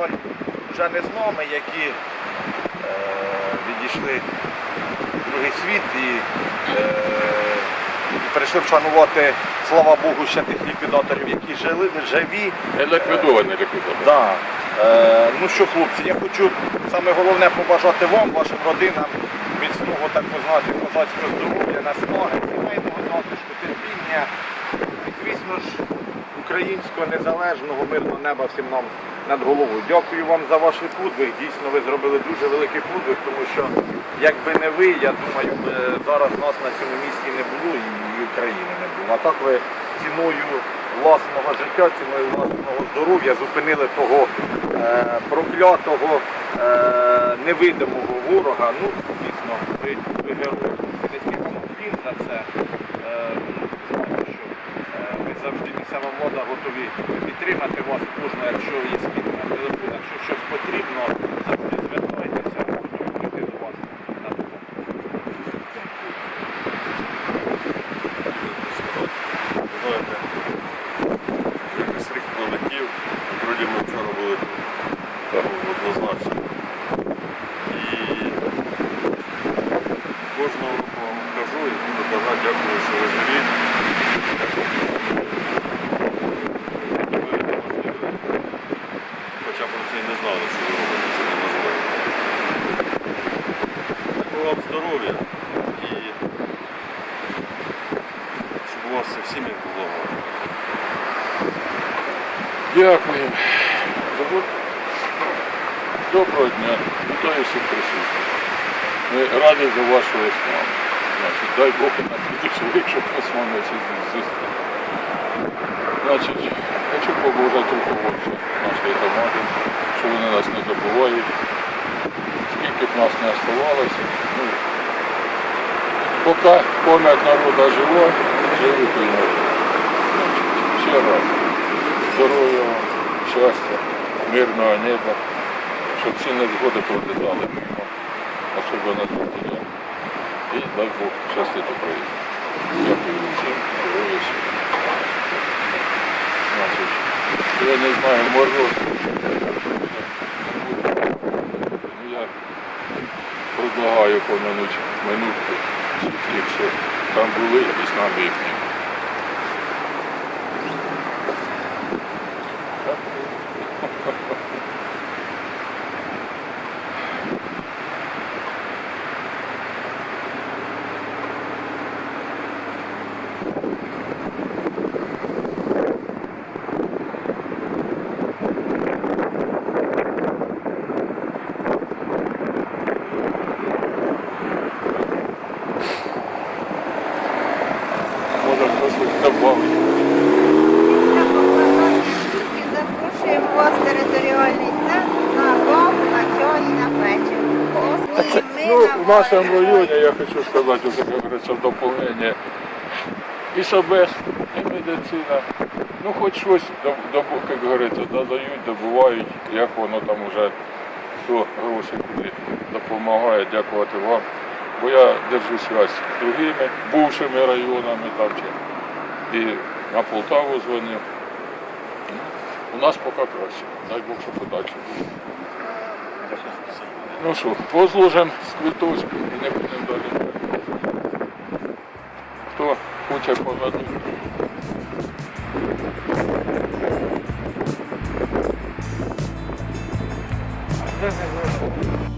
жаль, вже не з нами, які е, відійшли в другий світ і е, прийшли вшанувати, слава Богу, ще тих ліквідаторів, які жили, живі. Не ліквідований ліквідований. Да. Е, ну що, хлопці, я хочу саме головне побажати вам, вашим родинам, міцного, так би знати, козацького здоров'я, наснаги, сімейного затишку, терпіння. Звісно ж, українського незалежного мирного неба всім нам над головою. Дякую вам за ваш подвиг. Дійсно, ви зробили дуже великий подвиг, тому що якби не ви, я думаю, б, е, зараз нас на цьому місці не було і України не було. А так ви ціною власного життя, ціною власного здоров'я зупинили того е, проклятого, е, невидимого ворога. Ну, дійсно, ви, ви герої. Низький вам за це. Е, ну, знаєте, що е, ми завжди місцева влада готові підтримати вас кожного, якщо є на телефон, якщо щось потрібно, завжди звертайтеся, будемо прийти до вас на допомогу. Якось рік пролетів, вроді ми вчора були однозначно. І кожного року вам кажу і буду казати, дякую, що ви живі. Хоча б це і не знали, що ви робите, це неможливо. Дякую вам здоров'я і щоб у вас це в сім'ях. Дякую. Доброго дня. Вітаю всіх присутніх. Ми раді за вашу весну. Значить, дай Бог буде чоловік, щоб ми з вами зустріли. Значить, хочу побажати руководству нашої громади, що вони нас не забувають. Скільки б нас не оставалося. Ну, поки пам'ять народу жива, живуть і. Значить, ще раз здоров'я вам, щастя, мирного неба, щоб ці незгоди пролітали мимо, особливо на дня. І дай Бог щастить Україні. Дякую всім, здоров'я. Значить, я не знаю, мороз. Ну, я предлагаю помянути минутку тих, що там були і з нами запрошуємо вас територіальний центр на каву, на чай і на. Ну, в нашому районі, я хочу сказати, уже, як говориться, в доповнення. І СОБЕС, і медицина. Ну, хоч щось, як говориться, додають, добувають, як воно там вже, хто гроші куди допомагає, дякувати вам. Бо я держу связь з другими бувшими районами там чи і на Полтаву дзвонив. Ну, У нас поки краще. Дай Бог, щоб подальше було. Ну що, позложимо з квіточки і не будемо далі. Хто хоче? Це не